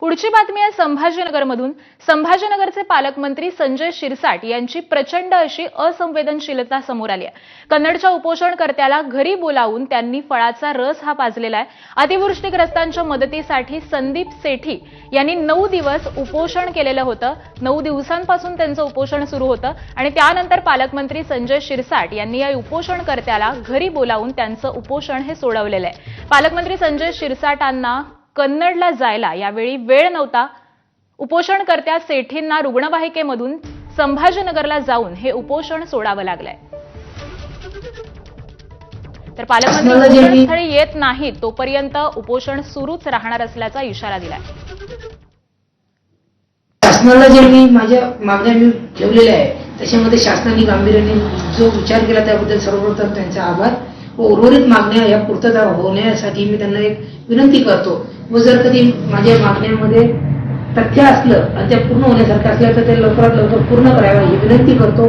पुढची बातमी आहे संभाजीनगरमधून. संभाजीनगरचे पालकमंत्री संजय शिरसाट यांची प्रचंड अशी असंवेदनशीलता समोर आली आहे. कन्नडच्या उपोषणकर्त्याला घरी बोलावून त्यांनी फळाचा रस हा पाजलेला आहे. अतिवृष्टीग्रस्तांच्या मदतीसाठी संदीप सेठी यांनी नऊ दिवस उपोषण केलेलं होतं. नऊ दिवसांपासून त्यांचं उपोषण सुरू होतं. आणि त्यानंतर पालकमंत्री संजय शिरसाट यांनी या उपोषणकर्त्याला घरी बोलावून त्यांचं उपोषण हे सोडवलेलं आहे. पालकमंत्री संजय शिरसाटांना कन्नडला जायला यावेळी वेळ नव्हता. उपोषणकर्त्या सेठींना रुग्णवाहिकेमधून संभाजीनगरला जाऊन हे उपोषण सोडावं लागलंय. तर पालकमंत्री उपोषणस्थळी येत नाहीत तोपर्यंत उपोषण सुरूच राहणार असल्याचा इशारा दिलाय. शासनाला जे मी माझ्या मागण्या मी ठेवलेल्या आहे त्याच्यामध्ये शासनाने गांभीर्याने जो विचार केला त्याबद्दल सर्वप्रथम त्यांचा आभार. व उर्वरित मागण्या या पूर्तता होण्यासाठी मी त्यांना एक विनंती करतो. व जर कधी माझ्या मागण्यांमध्ये तथ्य असलं आणि त्या पूर्ण होण्यासारखं असलं तर ते लवकरात लवकर पूर्ण करावं ही विनंती करतो.